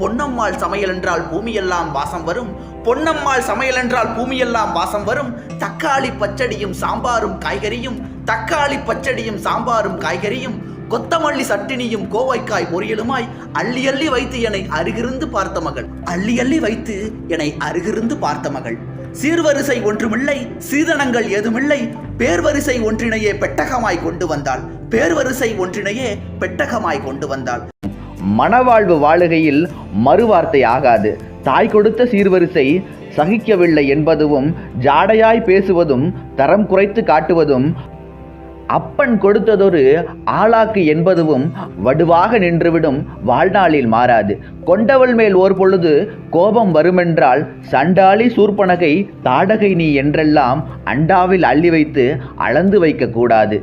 பொன்னம்மாள் சமையல் என்றால் பூமியெல்லாம் வாசம் வரும். பொன்னம்மாள் சமையல் என்றால் பூமியெல்லாம் வாசம் வரும். தக்காளி பச்சடியும் சாம்பாரும் காய்கறியும் தக்காளி பச்சடியும் சாம்பாரும் காய்கறியும் கொத்தமல்லி சட்டினியும் கோவைக்காய் பொரியலுமாய் அள்ளி அள்ளி வைத்து என்னை அருகிருந்து பார்த்த மகள். அள்ளி அள்ளி வைத்து என்னை அருகிருந்து பார்த்த மகள். சீர்வரிசை ஒன்றுமில்லை சீதனங்கள் ஏதுமில்லை. பேர்வரிசை ஒன்றினையே பெட்டகமாய் கொண்டு வந்தாள். பேர்வரிசை ஒன்றினையே பெட்டகமாய் கொண்டு வந்தாள். மணவாழ்வு வாழுகையில் மறுவார்த்தை ஆகாது. தாய் கொடுத்த சீர்வரிசை சகிக்கவில்லை என்பதும் ஜாடையாய் பேசுவதும் தரம் குறைத்து காட்டுவதும் அப்பன் கொடுத்ததொரு ஆளாக்கு என்பதுவும் வடுவாக நின்றுவிடும் வாழ்நாளில் மாறாது. கொண்டவள் மேல் ஓர் பொழுது கோபம் வருமென்றால் சண்டாளி சூர்பனகை தாடகை நீ என்றெல்லாம் அண்டாவில் அள்ளி வைத்து அளந்து வைக்கக்கூடாது.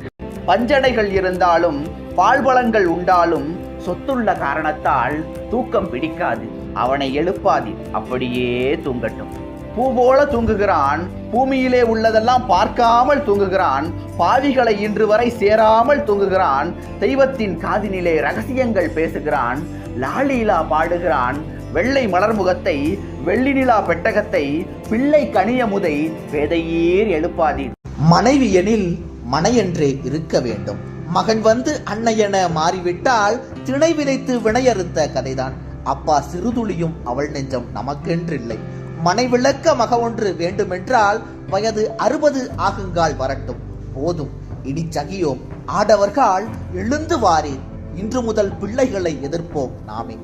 பஞ்சடைகள் இருந்தாலும் பால்பலன்கள் உண்டாலும் சொத்துள்ள காரணத்தால் தூக்கம் பிடிக்காது அவனை எழுப்பாது. அப்படியே தூங்கட்டும். பூ போல தூங்குகிறான் பூமியிலே உள்ளதெல்லாம் பார்க்காமல் தூங்குகிறான் பாவிகளை இன்று வரை சேராமல் தூங்குகிறான் தெய்வத்தின் காதினிலே ரகசியங்கள் பேசுகிறான் லாலீலா பாடுகிறான் வெள்ளை மலர்முகத்தை வெள்ளி நிலா பெட்டகத்தை பிள்ளை கனியமுதை வேதையீர் எழுப்பாதீர் மனைவி எனில் மனையன்றே இருக்க வேண்டும். மகன் வந்து அன்னையென மாறிவிட்டால் திணை விதைத்து வினையறுத்த கதைதான். அப்பா சிறுதுளியும் அவள் நெஞ்சம் நமக்கென்றில்லை. மனைவிளக்க மக ஒன்று வேண்டுமென்றால் வயது அறுபது ஆகுங்கால் வரட்டும். போதும் இனி சகியோம். ஆடவர்கள் எழுந்து வாரீர் இன்று முதல் பிள்ளைகளை எதிர்ப்போம் நாமே.